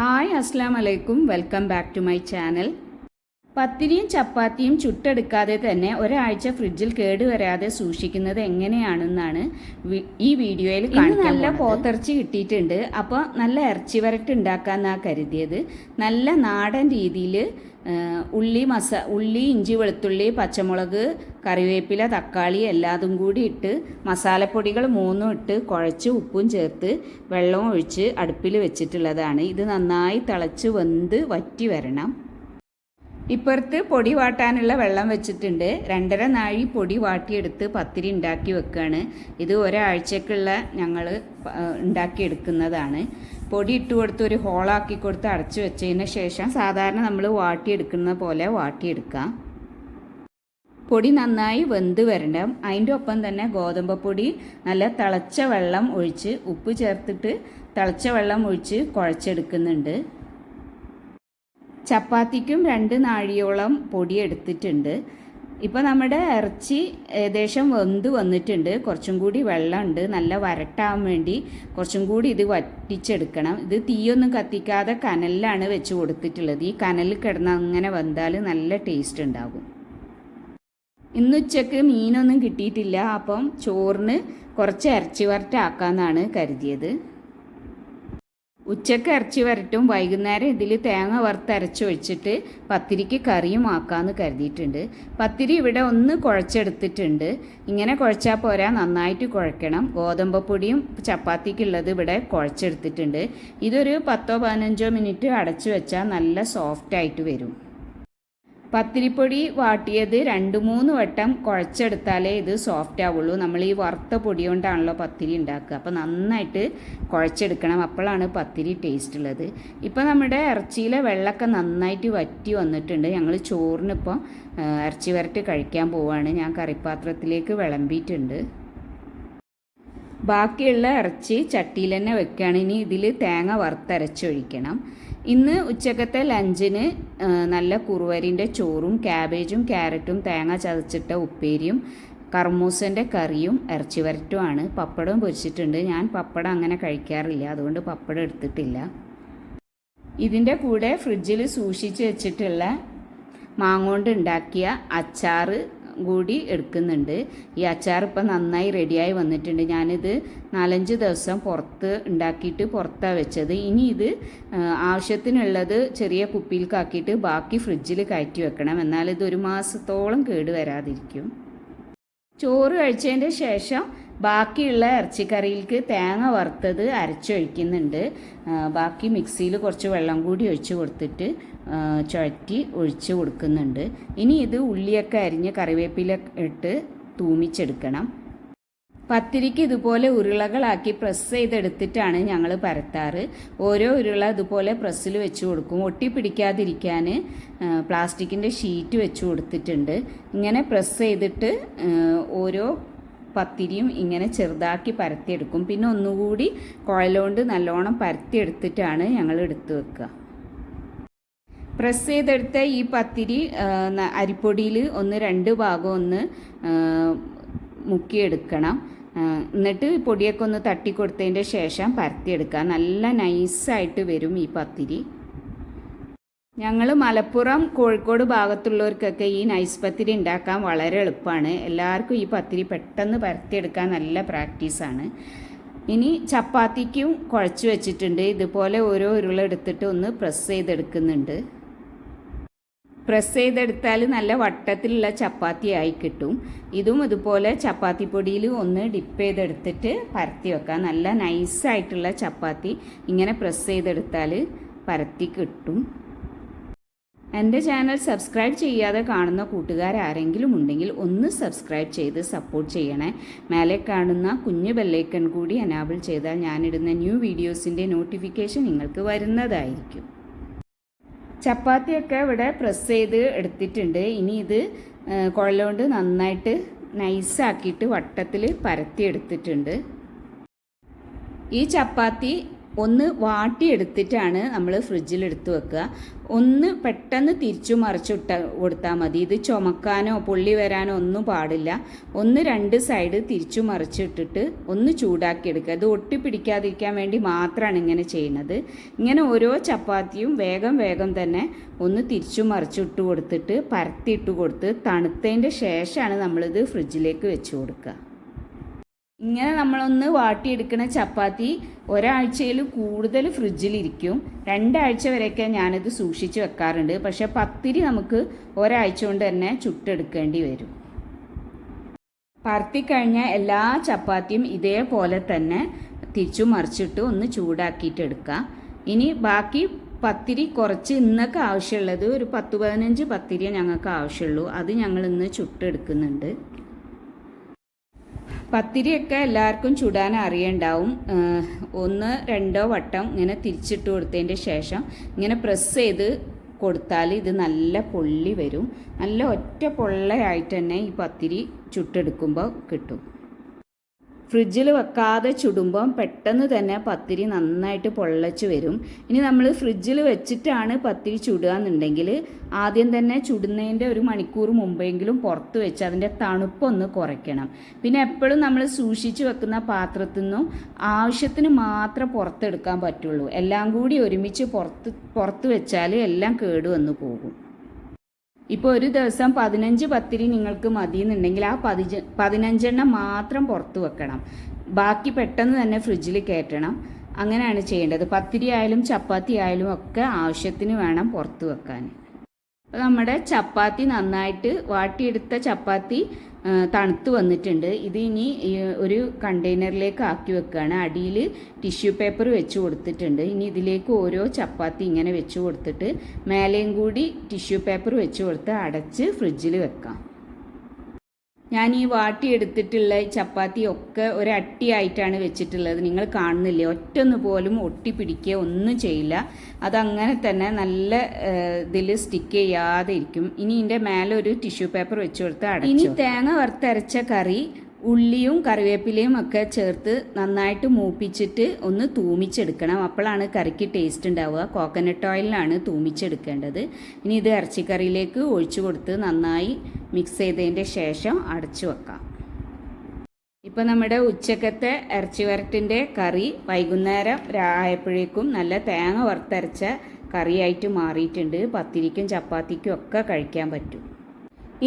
Hi അസ്സാം വലൈക്കും welcome back to my channel. പത്തിരിയും ചപ്പാത്തിയും ചുട്ടെടുക്കാതെ തന്നെ ഒരാഴ്ച ഫ്രിഡ്ജിൽ കേടുവരാതെ സൂക്ഷിക്കുന്നത് എങ്ങനെയാണെന്നാണ് ഈ വീഡിയോയിൽ കാണുന്നത് നല്ല പോത്തിറച്ചി കിട്ടിയിട്ടുണ്ട്. അപ്പോൾ നല്ല ഇറച്ചി വരട്ട് ഉണ്ടാക്കാമെന്നാണ് കരുതിയത്. നല്ല നാടൻ രീതിയിൽ ഉള്ളി മസ ഉള്ളി ഇഞ്ചി വെളുത്തുള്ളി പച്ചമുളക് കറിവേപ്പില തക്കാളി എല്ലാതും കൂടി ഇട്ട് മസാലപ്പൊടികൾ മൂന്നും ഇട്ട് കുഴച്ച് ഉപ്പും ചേർത്ത് വെള്ളവും ഒഴിച്ച് അടുപ്പിൽ വെച്ചിട്ടുള്ളതാണ്. ഇത് നന്നായി തിളച്ച് വെന്ത് വറ്റി വരണം. ഇപ്പുറത്ത് പൊടി വാട്ടാനുള്ള വെള്ളം വെച്ചിട്ടുണ്ട്. രണ്ടര നാഴി പൊടി വാട്ടിയെടുത്ത് പത്തിരി ഉണ്ടാക്കി വെക്കുകയാണ് ഇത് ഒരാഴ്ചക്കുള്ള ഞങ്ങൾ ഉണ്ടാക്കിയെടുക്കുന്നതാണ്. പൊടി ഇട്ട് കൊടുത്ത് ഒരു ഹോളാക്കി കൊടുത്ത് അടച്ചു വെച്ചതിന് ശേഷം സാധാരണ നമ്മൾ വാട്ടിയെടുക്കുന്ന പോലെ വാട്ടിയെടുക്കാം. പൊടി നന്നായി വെന്ത് വരണം അതിന്റെ ഒപ്പം തന്നെ ഗോതമ്പ് പൊടി നല്ല തിളച്ച വെള്ളം ഒഴിച്ച് ഉപ്പ് ചേർത്തിട്ട് തിളച്ച വെള്ളം ഒഴിച്ച് കുഴച്ചെടുക്കുന്നുണ്ട്. ചപ്പാത്തിക്കും രണ്ട് നാഴിയോളം പൊടി എടുത്തിട്ടുണ്ട്. ഇപ്പോൾ നമ്മുടെ ഇറച്ചി ഏകദേശം വെന്ത് വന്നിട്ടുണ്ട്. കുറച്ചും കൂടി വെള്ളമുണ്ട്. നല്ല വരട്ടാൻ വേണ്ടി കുറച്ചും കൂടി ഇത് വറ്റിച്ചെടുക്കണം. ഇത് തീയൊന്നും കത്തിക്കാതെ കനലിലാണ് വെച്ച് കൊടുത്തിട്ടുള്ളത്. ഈ കനലിൽ കിടന്ന് അങ്ങനെ വെന്താൽ നല്ല ടേസ്റ്റ് ഉണ്ടാകും. ഇന്ന് ഉച്ചയ്ക്ക് മീനൊന്നും കിട്ടിയിട്ടില്ല. അപ്പം ചോറിന് കുറച്ച് ഇറച്ചി വരട്ടാക്കാമെന്നാണ് കരുതിയത്. ഉച്ചയ്ക്ക് ഇറച്ചി വരട്ടും വൈകുന്നേരം ഇതിൽ തേങ്ങ വറുത്തരച്ച് ഒഴിച്ചിട്ട് പത്തിരിക്ക് കറിയും ആക്കാമെന്ന് കരുതിയിട്ടുണ്ട്. പത്തിരി ഇവിടെ ഒന്ന് കുഴച്ചെടുത്തിട്ടുണ്ട്. ഇങ്ങനെ കുഴച്ചാൽ പോരാ നന്നായിട്ട് കുഴക്കണം. ഗോതമ്പ് പൊടിയും ചപ്പാത്തിക്കുള്ളത് ഇവിടെ കുഴച്ചെടുത്തിട്ടുണ്ട്. ഇതൊരു പത്തോ പതിനഞ്ചോ മിനിറ്റ് അടച്ചു വെച്ചാൽ നല്ല സോഫ്റ്റായിട്ട് വരും. പത്തിരിപ്പൊടി വാട്ടിയത് രണ്ട് മൂന്ന് വട്ടം കുഴച്ചെടുത്താലേ ഇത് സോഫ്റ്റ് ആവുള്ളൂ. നമ്മൾ ഈ വറുത്ത പൊടി കൊണ്ടാണല്ലോ പത്തിരി ഉണ്ടാക്കുക. അപ്പോൾ നന്നായിട്ട് കുഴച്ചെടുക്കണം. അപ്പോഴാണ് പത്തിരി ടേസ്റ്റ് ഉള്ളത്. ഇപ്പോൾ നമ്മുടെ ഇറച്ചിയിലെ വെള്ളമൊക്കെ നന്നായിട്ട് വറ്റി വന്നിട്ടുണ്ട്. ഞങ്ങൾ ചോറിനിപ്പോൾ ഇറച്ചി വരട്ട് കഴിക്കാൻ പോവുകയാണ് ഞാൻ കറിപ്പാത്രത്തിലേക്ക് വിളമ്പിയിട്ടുണ്ട്. ബാക്കിയുള്ള ഇറച്ചി ചട്ടിയിൽ തന്നെ വെക്കുകയാണ്. ഇനി ഇതിൽ തേങ്ങ വറുത്തരച്ചൊഴിക്കണം. ഇന്ന് ഉച്ചക്കത്തെ ലഞ്ചിന് നല്ല കുറുവരിന്റെ ചോറും ക്യാബേജും ക്യാരറ്റും തേങ്ങ ചതച്ചിട്ട ഉപ്പേരിയും കർമൂസന്റെ കറിയും ഇറച്ചി വരറ്റുമാണ് പപ്പടവും പൊരിച്ചിട്ടുണ്ട്. ഞാൻ പപ്പടം അങ്ങനെ കഴിക്കാറില്ല. അതുകൊണ്ട് പപ്പടം എടുത്തിട്ടില്ല. ഇതിന്റെ കൂടെ ഫ്രിഡ്ജിൽ സൂക്ഷിച്ച് വെച്ചിട്ടുള്ള മാങ്ങോണ്ട് ഉണ്ടാക്കിയ അച്ചാറ് കൂടി എടുക്കുന്നുണ്ട്. ഈ അച്ചാർ ഇപ്പം നന്നായി റെഡിയായി വന്നിട്ടുണ്ട്. ഞാനിത് നാലഞ്ച് ദിവസം പുറത്ത് ഉണ്ടാക്കിയിട്ട് പുറത്താണ് വെച്ചത്. ഇനി ഇത് ആവശ്യത്തിനുള്ളത് ചെറിയ കുപ്പിയിൽക്കാക്കിയിട്ട് ബാക്കി ഫ്രിഡ്ജിൽ കയറ്റി വെക്കണം. എന്നാൽ ഇത് ഒരു മാസത്തോളം കേട് വരാതിരിക്കും. ചോറ് കഴിച്ചതിന്റെ ശേഷം ബാക്കിയുള്ള ഇറച്ചിക്കറിയിലേക്ക് തേങ്ങ വറുത്തത് അരച്ചൊഴിക്കുന്നുണ്ട്. ബാക്കി മിക്സിയിൽ കുറച്ച് വെള്ളം കൂടി ഒഴിച്ച് കൊടുത്തിട്ട് ചുഴറ്റി ഒഴിച്ച് കൊടുക്കുന്നുണ്ട്. ഇനി ഇത് ഉള്ളിയൊക്കെ അരിഞ്ഞ് കറിവേപ്പില ഇട്ട് തൂമിച്ചെടുക്കണം. പത്തിരിക്ക് ഇതുപോലെ ഉരുളകളാക്കി പ്രസ് ചെയ്തെടുത്തിട്ടാണ് ഞങ്ങൾ പരത്താറ്. ഓരോ ഉരുള ഇതുപോലെ പ്രസ്സിൽ വെച്ച് കൊടുക്കും. ഒട്ടിപ്പിടിക്കാതിരിക്കാൻ പ്ലാസ്റ്റിക്കിന്റെ ഷീറ്റ് വെച്ച് കൊടുത്തിട്ടുണ്ട്. ഇങ്ങനെ പ്രസ് ചെയ്തിട്ട് ഓരോ പത്തിരിയും ഇങ്ങനെ ചെറുതാക്കി പരത്തിയെടുക്കും. പിന്നെ ഒന്നുകൂടി കുഴലുകൊണ്ട് നല്ലോണം പരത്തിയെടുത്തിട്ടാണ് ഞങ്ങൾ എടുത്തു വെക്കുക. പ്രസ് ചെയ്തെടുത്ത ഈ പത്തിരി അരിപ്പൊടിയിൽ ഒന്ന് രണ്ട് ഭാഗം ഒന്ന് മുക്കിയെടുക്കണം. എന്നിട്ട് പൊടിയൊക്കെ ഒന്ന് തട്ടി തട്ടിക്കൊടുത്തതിന്റെ ശേഷം പരത്തിയെടുക്കുക. നല്ല നൈസായിട്ട് വരും ഈ പത്തിരി. ഞങ്ങൾ മലപ്പുറം കോഴിക്കോട് ഭാഗത്തുള്ളവർക്കൊക്കെ ഈ നൈസ് പത്തിരി ഉണ്ടാക്കാൻ വളരെ എളുപ്പമാണ്. എല്ലാവർക്കും ഈ പത്തിരി പെട്ടെന്ന് പരത്തിയെടുക്കാൻ നല്ല പ്രാക്ടീസാണ്. ഇനി ചപ്പാത്തിക്കും കുഴച്ച് വെച്ചിട്ടുണ്ട്. ഇതുപോലെ ഓരോ ഉരുളെടുത്തിട്ട് ഒന്ന് പ്രസ് ചെയ്തെടുക്കുന്നുണ്ട്. പ്രസ് ചെയ്തെടുത്താൽ നല്ല വട്ടത്തിലുള്ള ചപ്പാത്തി ആയി കിട്ടും. ഇതും ഇതുപോലെ ചപ്പാത്തി പൊടിയിൽ ഒന്ന് ഡിപ്പ് ചെയ്തെടുത്തിട്ട് പരത്തി വെക്കാം. നല്ല നൈസായിട്ടുള്ള ചപ്പാത്തി ഇങ്ങനെ പ്രസ് ചെയ്തെടുത്താൽ പരത്തി കിട്ടും. എന്റെ ചാനൽ സബ്സ്ക്രൈബ് ചെയ്യാതെ കാണുന്ന കൂട്ടുകാർ ആരെങ്കിലും ഉണ്ടെങ്കിൽ ഒന്ന് സബ്സ്ക്രൈബ് ചെയ്ത് സപ്പോർട്ട് ചെയ്യണേ. മേലെ കാണുന്ന കുഞ്ഞു ബെല്ലൈക്കൺ കൂടി അനാബിൾ ചെയ്താൽ ഞാനിടുന്ന ന്യൂ വീഡിയോസിന്റെ നോട്ടിഫിക്കേഷൻ നിങ്ങൾക്ക് വരുന്നതായിരിക്കും. ചപ്പാത്തിയൊക്കെ ഇവിടെ പ്രസ് ചെയ്ത് എടുത്തിട്ടുണ്ട്. ഇനി ഇത് കുഴലുകൊണ്ട് നന്നായിട്ട് നൈസാക്കിയിട്ട് വട്ടത്തിൽ പരത്തി എടുത്തിട്ടുണ്ട്. ഈ ചപ്പാത്തി ഒന്ന് വാട്ടിയെടുത്തിട്ടാണ് നമ്മൾ ഫ്രിഡ്ജിൽ എടുത്ത് വെക്കുക. ഒന്ന് പെട്ടെന്ന് തിരിച്ചു മറിച്ചിട്ട കൊടുത്താൽ മതി. ഇത് ചുമക്കാനോ പൊള്ളി വരാനോ ഒന്നും പാടില്ല. ഒന്ന് രണ്ട് സൈഡ് തിരിച്ചു മറിച്ചിട്ടിട്ട് ഒന്ന് ചൂടാക്കിയെടുക്കുക ഇത് ഒട്ടിപ്പിടിക്കാതിരിക്കാൻ വേണ്ടി മാത്രമാണ് ഇങ്ങനെ ചെയ്യുന്നത്. ഇങ്ങനെ ഓരോ ചപ്പാത്തിയും വേഗം വേഗം തന്നെ ഒന്ന് തിരിച്ചു മറിച്ചിട്ട് കൊടുത്തിട്ട് പരത്തിയിട്ട് കൊടുത്ത് തണുത്തതിന്റെ ശേഷമാണ് നമ്മളിത് ഫ്രിഡ്ജിലേക്ക് വെച്ച് കൊടുക്കുക. ഇങ്ങനെ നമ്മളൊന്ന് വാട്ടിയെടുക്കുന്ന ചപ്പാത്തി ഒരാഴ്ചയിൽ കൂടുതൽ ഫ്രിഡ്ജിലിരിക്കും. രണ്ടാഴ്ച വരെയൊക്കെ ഞാനിത് സൂക്ഷിച്ച് വെക്കാറുണ്ട്. പക്ഷെ പത്തിരി നമുക്ക് ഒരാഴ്ച കൊണ്ട് തന്നെ ചുട്ടെടുക്കേണ്ടി വരും. പരത്തിക്കഴിഞ്ഞ എല്ലാ ചപ്പാത്തിയും ഇതേപോലെ തന്നെ തിരിച്ചു മറിച്ചിട്ട് ഒന്ന് ചൂടാക്കിയിട്ട് എടുക്കാം. ഇനി ബാക്കി പത്തിരി കുറച്ച് ഇന്നൊക്കെ ആവശ്യമുള്ളത് ഒരു പത്ത് പതിനഞ്ച് പത്തിരിയേ ഞങ്ങൾക്ക് ആവശ്യമുള്ളൂ. അത് ഞങ്ങൾ ഇന്ന് ചുട്ടെടുക്കുന്നുണ്ട്. പത്തിരിയൊക്കെ എല്ലാവർക്കും ചുടാൻ അറിയണ്ടാവും. ഒന്ന് രണ്ടോ വട്ടം ഇങ്ങനെ തിരിച്ചിട്ട് കൊടുത്തതിന്റെ ശേഷം ഇങ്ങനെ പ്രസ് ചെയ്ത് കൊടുത്താൽ ഇത് നല്ല പൊള്ളി വരും. നല്ല ഒറ്റ പൊള്ളയായിട്ട് തന്നെ ഈ പത്തിരി ചുട്ടെടുക്കുമ്പോൾ കിട്ടും. ഫ്രിഡ്ജിൽ വെക്കാതെ ചുടുമ്പം പെട്ടെന്ന് തന്നെ പത്തിരി നന്നായിട്ട് പൊള്ളച്ച് വരും. ഇനി നമ്മൾ ഫ്രിഡ്ജിൽ വെച്ചിട്ടാണ് പത്തിരി ചുടുക എന്നുണ്ടെങ്കിൽ ആദ്യം തന്നെ ചുടുന്നതിന്റെ ഒരു മണിക്കൂർ മുമ്പെങ്കിലും പുറത്ത് വെച്ച് അതിന്റെ തണുപ്പൊന്ന് കുറയ്ക്കണം. പിന്നെ എപ്പോഴും നമ്മൾ സൂക്ഷിച്ച് വെക്കുന്ന പാത്രത്തിൽ നിന്നും ആവശ്യത്തിന് മാത്രം പുറത്തെടുക്കാൻ പറ്റുള്ളൂ. എല്ലാം കൂടി ഒരുമിച്ച് പുറത്ത് പുറത്ത് വെച്ചാൽ എല്ലാം കേടുവന്ന് പോകും. ഇപ്പോൾ ഒരു ദിവസം പതിനഞ്ച് പത്തിരി നിങ്ങൾക്ക് മതിയെന്നുണ്ടെങ്കിൽ ആ പതിജ പതിനഞ്ചെണ്ണം മാത്രം പുറത്ത് വെക്കണം. ബാക്കി പെട്ടെന്ന് തന്നെ ഫ്രിഡ്ജിൽ കയറ്റണം. അങ്ങനെയാണ് ചെയ്യേണ്ടത്. പത്തിരി ആയാലും ചപ്പാത്തി ആയാലും ഒക്കെ ആവശ്യത്തിന് വേണം പുറത്ത് വെക്കാൻ. അപ്പോൾ നമ്മുടെ ചപ്പാത്തി നന്നായിട്ട് വാട്ടിയെടുത്ത ചപ്പാത്തി തണുത്ത് വന്നിട്ടുണ്ട്. ഇത് ഇനി ഒരു കണ്ടെയ്നറിലേക്ക് ആക്കി വെക്കുകയാണ് അടിയിൽ ടിഷ്യൂ പേപ്പർ വെച്ച് കൊടുത്തിട്ടുണ്ട്. ഇനി ഇതിലേക്ക് ഓരോ ചപ്പാത്തി ഇങ്ങനെ വെച്ച് കൊടുത്തിട്ട് മേലെയും കൂടി ടിഷ്യൂ പേപ്പർ വെച്ച് കൊടുത്ത് അടച്ച് ഫ്രിഡ്ജിൽ വെക്കാം. ഞാൻ ഈ വാട്ടി വാട്ടിയെടുത്തിട്ടുള്ള ചപ്പാത്തി ഒക്കെ ഒരട്ടിയായിട്ടാണ് വെച്ചിട്ടുള്ളത്. നിങ്ങൾ കാണുന്നില്ലേ? ഒറ്റൊന്നു പോലും ഒട്ടി പിടിക്കുക ഒന്നും ചെയ്യില്ല. അതങ്ങനെ തന്നെ നല്ല ഇതിൽ സ്റ്റിക്ക് ചെയ്യാതെ ഇരിക്കും. ഇനി ഇതിന്റെ മേലെ ഒരു ടിഷ്യൂ പേപ്പർ വെച്ച് കൊടുത്ത് ഇനി തേങ്ങ വറുത്തരച്ച കറി ഉള്ളിയും കറിവേപ്പിലയും ഒക്കെ ചേർത്ത് നന്നായിട്ട് മൂപ്പിച്ചിട്ട് ഒന്ന് തൂമിച്ചെടുക്കണം. അപ്പോഴാണ് കറിക്ക് ടേസ്റ്റ് ഉണ്ടാവുക. കോക്കനട്ട് ഓയിലിലാണ് തൂമിച്ചെടുക്കേണ്ടത്. ഇനി ഇത് ഇറച്ചിക്കറിയിലേക്ക് ഒഴിച്ചു കൊടുത്ത് നന്നായി മിക്സ് ചെയ്തതിന്റെ ശേഷം അടച്ചു വെക്കാം. ഇപ്പോൾ നമ്മുടെ ഉച്ചക്കത്തെ ഇറച്ചി വരട്ടിന്റെ കറി വൈകുന്നേരം ആയപ്പോഴേക്കും നല്ല തേങ്ങ വറുത്തരച്ച കറിയായിട്ട് മാറിയിട്ടുണ്ട്. പത്തിരിക്കും ചപ്പാത്തിക്കും ഒക്കെ കഴിക്കാൻ പറ്റും.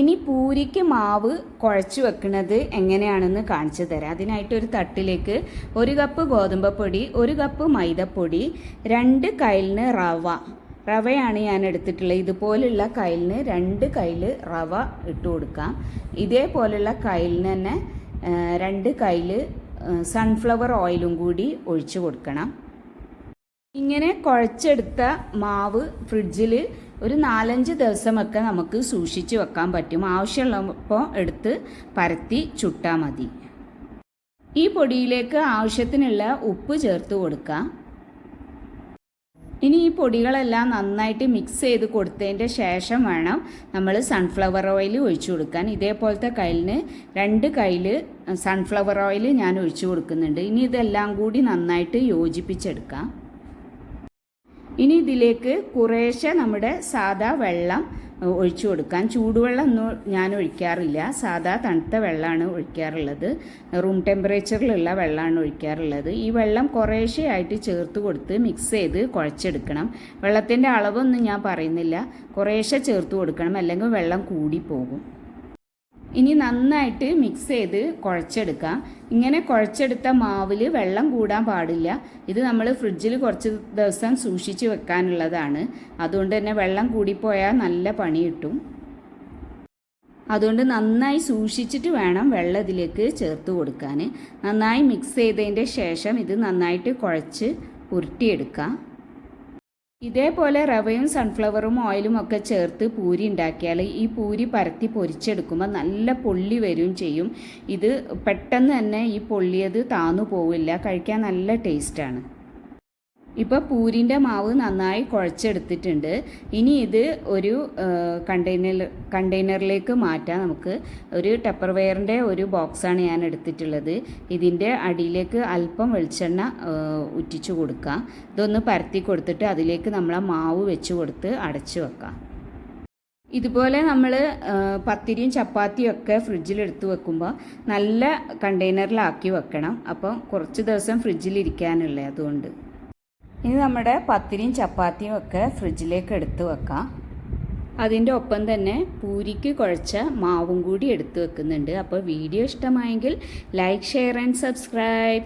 ഇനി പൂരിക്ക് മാവ് കുഴച്ച് വെക്കുന്നത് എങ്ങനെയാണെന്ന് കാണിച്ചു തരാം. അതിനായിട്ട് ഒരു തട്ടിലേക്ക് ഒരു കപ്പ് ഗോതമ്പ് പൊടി ഒരു കപ്പ് മൈദപ്പൊടി രണ്ട് കയ്ലിന് റവ റവയാണ് ഞാൻ എടുത്തിട്ടുള്ളത് ഇതുപോലുള്ള കയ്യിലിന് രണ്ട് കയ്യിൽ റവ ഇട്ട് കൊടുക്കാം. ഇതേപോലുള്ള കയ്യിലിന് തന്നെ രണ്ട് കയ്യിൽ സൺഫ്ലവർ ഓയിലും കൂടി ഒഴിച്ചു കൊടുക്കണം. ഇങ്ങനെ കുഴച്ചെടുത്ത മാവ് ഫ്രിഡ്ജിൽ ഒരു നാലഞ്ച് ദിവസമൊക്കെ നമുക്ക് സൂക്ഷിച്ച് വെക്കാൻ പറ്റും. ആവശ്യമുള്ളപ്പോൾ എടുത്ത് പരത്തി ചുട്ടാൽ മതി. ഈ പൊടിയിലേക്ക് ആവശ്യത്തിനുള്ള ഉപ്പ് ചേർത്ത് കൊടുക്കാം. ഇനി ഈ പൊടികളെല്ലാം നന്നായിട്ട് മിക്സ് ചെയ്ത് കൊടുത്തതിന്റെ ശേഷം വേണം നമ്മൾ സൺഫ്ലവർ ഓയിൽ ഒഴിച്ചു കൊടുക്കാൻ. ഇതേപോലത്തെ കയ്യിലിന് രണ്ട് കയ്യിൽ സൺഫ്ലവർ ഓയിൽ ഞാൻ ഒഴിച്ചു കൊടുക്കുന്നുണ്ട്. ഇനി ഇതെല്ലാം കൂടി നന്നായിട്ട് യോജിപ്പിച്ചെടുക്കാം. ഇനി ഇതിലേക്ക് കുറേശ്ശെ നമ്മുടെ സാദാ വെള്ളം ഒഴിച്ചു കൊടുക്കാൻ. ചൂടുവെള്ളം ഒന്നും ഞാൻ ഒഴിക്കാറില്ല. സാധാ തണുത്ത വെള്ളമാണ് ഒഴിക്കാറുള്ളത്. റൂം ടെമ്പറേച്ചറിലുള്ള വെള്ളമാണ് ഒഴിക്കാറുള്ളത്. ഈ വെള്ളം കുറേശ്ശെ ആയിട്ട് ചേർത്ത് കൊടുത്ത് മിക്സ് ചെയ്ത് കുഴച്ചെടുക്കണം. വെള്ളത്തിന്റെ അളവൊന്നും ഞാൻ പറയുന്നില്ല. കുറേശ്ശെ ചേർത്ത് കൊടുക്കണം. അല്ലെങ്കിൽ വെള്ളം കൂടിപ്പോകും. ഇനി നന്നായിട്ട് മിക്സ് ചെയ്ത് കുഴച്ചെടുക്കാം. ഇങ്ങനെ കുഴച്ചെടുത്ത മാവിൽ വെള്ളം കൂടാൻ പാടില്ല. ഇത് നമ്മൾ ഫ്രിഡ്ജിൽ കുറച്ച് ദിവസം സൂക്ഷിച്ച് വെക്കാനുള്ളതാണ്. അതുകൊണ്ട് തന്നെ വെള്ളം കൂടിപ്പോയാൽ നല്ല പണി കിട്ടും. അതുകൊണ്ട് നന്നായി സൂക്ഷിച്ചിട്ട് വേണം വെള്ളം ഇതിലേക്ക് ചേർത്ത് കൊടുക്കാൻ നന്നായി മിക്സ് ചെയ്തതിന്റെ ശേഷം ഇത് നന്നായിട്ട് കുഴച്ച് ഉരുട്ടിയെടുക്കാം. ഇതേപോലെ റവയും സൺഫ്ലവറും ഓയിലും ഒക്കെ ചേർത്ത് പൂരി ഉണ്ടാക്കിയാൽ ഈ പൂരി പരത്തി പൊരിച്ചെടുക്കുമ്പോൾ നല്ല പൊള്ളി വരും ചെയ്യും. ഇത് പെട്ടെന്ന് തന്നെ ഈ പൊള്ളിയത് താന്നു പോവില്ല. കഴിക്കാൻ നല്ല ടേസ്റ്റാണ് ഇപ്പോൾ പൂരിന്റെ മാവ് നന്നായി കുഴച്ചെടുത്തിട്ടുണ്ട്. ഇനി ഇത് ഒരു കണ്ടെയ്നർ കണ്ടെയ്നറിലേക്ക് മാറ്റാം നമുക്ക് ഒരു ടെപ്പർ വെയറിന്റെ ഒരു ബോക്സാണ് ഞാൻ എടുത്തിട്ടുള്ളത്. ഇതിന്റെ അടിയിലേക്ക് അല്പം വെളിച്ചെണ്ണ ഉറ്റിച്ചു കൊടുക്കാം. ഇതൊന്ന് പരത്തി കൊടുത്തിട്ട് അതിലേക്ക് നമ്മൾ ആ മാവ് വെച്ച് കൊടുത്ത് അടച്ചു വെക്കാം. ഇതുപോലെ നമ്മൾ പത്തിരിയും ചപ്പാത്തിയും ഒക്കെ ഫ്രിഡ്ജിൽ എടുത്ത് വെക്കുമ്പോൾ നല്ല കണ്ടെയ്നറിലാക്കി വെക്കണം. അപ്പം കുറച്ച് ദിവസം ഫ്രിഡ്ജിലിരിക്കാനുള്ളത് അതുകൊണ്ട്. ഇനി നമ്മുടെ പത്തിരിയും ചപ്പാത്തിയും ഒക്കെ ഫ്രിഡ്ജിലേക്ക് എടുത്ത് വെക്കാം. അതിന്റെ ഒപ്പം തന്നെ പൂരിക്ക് കുഴച്ച മാവും കൂടി എടുത്തു വെക്കുന്നുണ്ട്. അപ്പോൾ വീഡിയോ ഇഷ്ടമായെങ്കിൽ ലൈക്ക് ഷെയർ ആൻഡ് സബ്സ്ക്രൈബ്